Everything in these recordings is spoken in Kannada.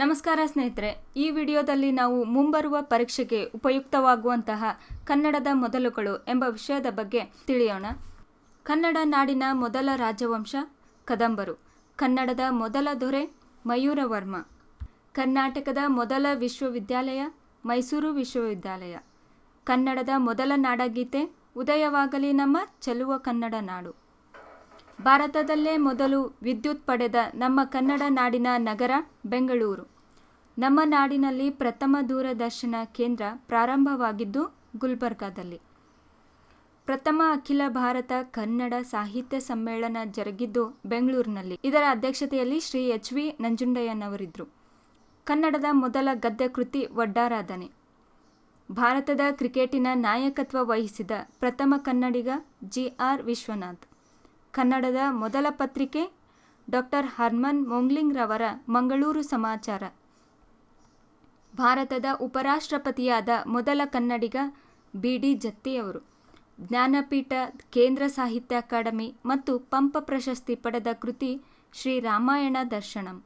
ನಮಸ್ಕಾರ ಸ್ನೇಹಿತರೆ, ಈ ವಿಡಿಯೋದಲ್ಲಿ ನಾವು ಮುಂಬರುವ ಪರೀಕ್ಷೆಗೆ ಉಪಯುಕ್ತವಾಗುವಂತಹ ಕನ್ನಡದ ಮೊದಲುಗಳು ಎಂಬ ವಿಷಯದ ಬಗ್ಗೆ ತಿಳಿಯೋಣ. ಕನ್ನಡ ನಾಡಿನ ಮೊದಲ ರಾಜವಂಶ ಕದಂಬರು, ಕನ್ನಡದ ಮೊದಲ ದೊರೆ ಮಯೂರವರ್ಮ, ಕರ್ನಾಟಕದ ಮೊದಲ ವಿಶ್ವವಿದ್ಯಾಲಯ ಮೈಸೂರು ವಿಶ್ವವಿದ್ಯಾಲಯ, ಕನ್ನಡದ ಮೊದಲ ನಾಡಗೀತೆ ಉದಯವಾಗಲಿ ನಮ್ಮ ಚೆಲುವ ಕನ್ನಡ ನಾಡು. ಭಾರತದಲ್ಲೇ ಮೊದಲು ವಿದ್ಯುತ್ ಪಡೆದ ನಮ್ಮ ಕನ್ನಡ ನಾಡಿನ ನಗರ ಬೆಂಗಳೂರು. ನಮ್ಮ ನಾಡಿನಲ್ಲಿ ಪ್ರಥಮ ದೂರದರ್ಶನ ಕೇಂದ್ರ ಪ್ರಾರಂಭವಾಗಿದ್ದು ಗುಲ್ಬರ್ಗಾದಲ್ಲಿ. ಪ್ರಥಮ ಅಖಿಲ ಭಾರತ ಕನ್ನಡ ಸಾಹಿತ್ಯ ಸಮ್ಮೇಳನ ಜರುಗಿದ್ದು ಬೆಂಗಳೂರಿನಲ್ಲಿ. ಇದರ ಅಧ್ಯಕ್ಷತೆಯಲ್ಲಿ ಶ್ರೀ ಎಚ್ ವಿ ನಂಜುಂಡಯ್ಯನವರಿದ್ದರು ಕನ್ನಡದ ಮೊದಲ ಗದ್ಯ ಕೃತಿ ಒಡ್ಡಾರಾಧನೆ ಭಾರತದ ಕ್ರಿಕೆಟಿನ ನಾಯಕತ್ವ ವಹಿಸಿದ ಪ್ರಥಮ ಕನ್ನಡಿಗ ಜಿ ಆರ್ ವಿಶ್ವನಾಥ್. ಕನ್ನಡದ ಮೊದಲ ಪತ್ರಿಕೆ ಡಾಕ್ಟರ್ ಹರ್ಮನ್ ಮೊಂಗ್ಲಿಂಗ್ರವರ ಮಂಗಳೂರು ಸಮಾಚಾರ. ಭಾರತದ ಉಪರಾಷ್ಟ್ರಪತಿಯಾದ ಮೊದಲ ಕನ್ನಡಿಗ ಬಿ. ಡಿ. ಜತ್ತಿಯವರು ಜ್ಞಾನಪೀಠ ಕೇಂದ್ರ ಸಾಹಿತ್ಯ ಅಕಾಡೆಮಿ ಮತ್ತು ಪಂಪ ಪ್ರಶಸ್ತಿ ಪಡೆದ ಕೃತಿ ಶ್ರೀ ರಾಮಾಯಣ ದರ್ಶನಂ.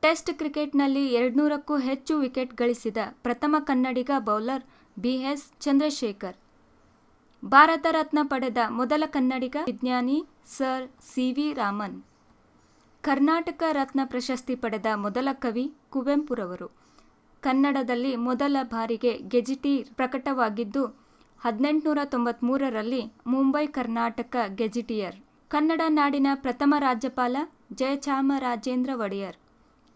ಟೆಸ್ಟ್ ಕ್ರಿಕೆಟ್ನಲ್ಲಿ ಎರಡ್ನೂರಕ್ಕೂ ಹೆಚ್ಚು ವಿಕೆಟ್ ಗಳಿಸಿದ ಪ್ರಥಮ ಕನ್ನಡಿಗ bowler B. S. Chandrasekhar. Bharat Ratna ಪಡೆದ ಮೊದಲ ಕನ್ನಡಿಗ ವಿಜ್ಞಾನಿ sir C V Raman. Karnataka Ratna ಪ್ರಶಸ್ತಿ ಪಡೆದ ಮೊದಲ ಕವಿ ಕುವೆಂಪುರವರು. ಕನ್ನಡದಲ್ಲಿ ಮೊದಲ ಬಾರಿಗೆ ಗೆಜಿಟೀರ್ ಪ್ರಕಟವಾಗಿದ್ದು ಹದಿನೆಂಟುನೂರ ತೊಂಬತ್ಮೂರರಲ್ಲಿ ಮುಂಬೈ ಕರ್ನಾಟಕ ಗೆಜಿಟಿಯರ್. ಕನ್ನಡ ನಾಡಿನ ಪ್ರಥಮ ರಾಜ್ಯಪಾಲ ಜಯಚಾಮರಾಜೇಂದ್ರ ಒಡೆಯರ್.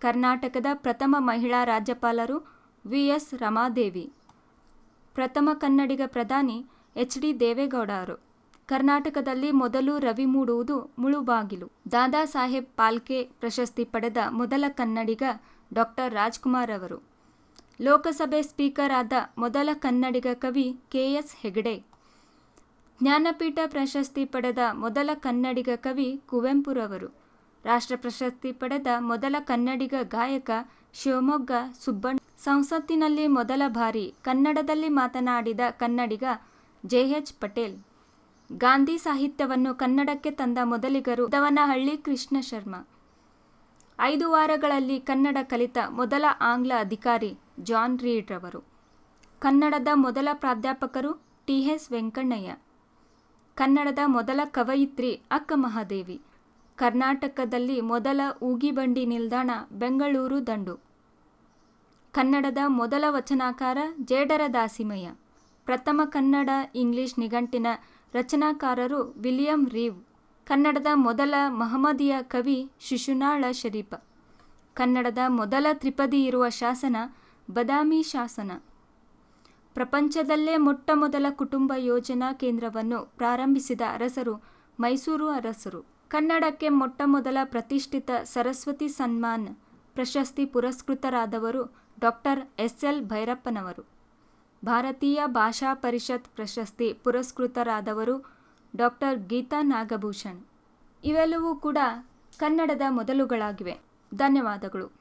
ಕರ್ನಾಟಕದ ಪ್ರಥಮ ಮಹಿಳಾ ರಾಜ್ಯಪಾಲರು ವಿ ಎಸ್ ರಮಾದೇವಿ. ಪ್ರಥಮ ಕನ್ನಡಿಗ ಪ್ರಧಾನಿ ಎಚ್ ಡಿ ದೇವೇಗೌಡ ಅವರು ಕರ್ನಾಟಕದಲ್ಲಿ ಮೊದಲು ರವಿ ಮೂಡುವುದು ಮುಳುಬಾಗಿಲು. ದಾದಾ ಸಾಹೇಬ್ ಪಾಲ್ಕೆ ಪ್ರಶಸ್ತಿ ಪಡೆದ ಮೊದಲ ಕನ್ನಡಿಗ ಡಾಕ್ಟರ್ ರಾಜ್ಕುಮಾರ್ ಅವರು. ಲೋಕಸಭೆ ಸ್ಪೀಕರ್ ಆದ ಮೊದಲ ಕನ್ನಡಿಗ ಕವಿ ಕೆ. ಎಸ್. ಹೆಗಡೆ. ಜ್ಞಾನಪೀಠ ಪ್ರಶಸ್ತಿ ಪಡೆದ ಮೊದಲ ಕನ್ನಡಿಗ ಕವಿ ಕುವೆಂಪುರವರು ರಾಷ್ಟ್ರ ಪ್ರಶಸ್ತಿ ಪಡೆದ ಮೊದಲ ಕನ್ನಡಿಗ ಗಾಯಕ ಶಿವಮೊಗ್ಗ ಸುಬ್ಬಣ್ಣ. ಸಂಸತ್ತಿನಲ್ಲಿ ಮೊದಲ ಬಾರಿ ಕನ್ನಡದಲ್ಲಿ ಮಾತನಾಡಿದ ಕನ್ನಡಿಗ ಜೆ ಎಚ್ ಪಟೇಲ್. ಗಾಂಧಿ ಸಾಹಿತ್ಯವನ್ನು ಕನ್ನಡಕ್ಕೆ ತಂದ ಮೊದಲಿಗರು ದವನಹಳ್ಳಿ ಕೃಷ್ಣ ಶರ್ಮಾ. ಐದು ವಾರಗಳಲ್ಲಿ ಕನ್ನಡ ಕಲಿತ ಮೊದಲ ಆಂಗ್ಲ ಅಧಿಕಾರಿ ಜಾನ್ ರೀಡ್ ರವರು. ಕನ್ನಡದ ಮೊದಲ ಪ್ರಾಧ್ಯಾಪಕರು ಟಿ ಎಸ್ ವೆಂಕಣ್ಣಯ್ಯ. ಕನ್ನಡದ ಮೊದಲ ಕವಯಿತ್ರಿ ಅಕ್ಕ ಮಹಾದೇವಿ ಕರ್ನಾಟಕದಲ್ಲಿ ಮೊದಲ ಊಗಿಬಂಡಿ ನಿಲ್ದಾಣ ಬೆಂಗಳೂರು ದಂಡು. ಕನ್ನಡದ ಮೊದಲ ವಚನಾಕಾರ ಜೇಡರ ದಾಸಿಮಯ್ಯ ಪ್ರಥಮ ಕನ್ನಡ ಇಂಗ್ಲಿಷ್ ನಿಘಂಟಿನ ರಚನಾಕಾರರು ವಿಲಿಯಂ ರೀವ್. ಕನ್ನಡದ ಮೊದಲ ಮಹಮದಿಯ ಕವಿ ಶಿಶುನಾಳ ಶರೀಫ. ಕನ್ನಡದ ಮೊದಲ ತ್ರಿಪದಿ ಇರುವ ಶಾಸನ ಬದಾಮಿ ಶಾಸನ. ಪ್ರಪಂಚದಲ್ಲೇ ಮೊಟ್ಟ ಮೊದಲ ಕುಟುಂಬ ಯೋಜನಾ ಕೇಂದ್ರವನ್ನು ಪ್ರಾರಂಭಿಸಿದ ಅರಸರು ಮೈಸೂರು ಅರಸರು. ಕನ್ನಡಕ್ಕೆ ಮೊಟ್ಟ ಮೊದಲ ಪ್ರತಿಷ್ಠಿತ ಸರಸ್ವತಿ ಸನ್ಮಾನ್ ಪ್ರಶಸ್ತಿ ಪುರಸ್ಕೃತರಾದವರು ಡಾಕ್ಟರ್ ಎಸ್ ಎಲ್ ಭೈರಪ್ಪನವರು. ಭಾರತೀಯ ಭಾಷಾ ಪರಿಷತ್ ಪ್ರಶಸ್ತಿ ಪುರಸ್ಕೃತರಾದವರು ಡಾಕ್ಟರ್ ಗೀತಾ ನಾಗಭೂಷಣ್. ಇವೆಲ್ಲವೂ ಕೂಡ ಕನ್ನಡದ ಮೊದಲುಗಳಾಗಿವೆ. ಧನ್ಯವಾದಗಳು.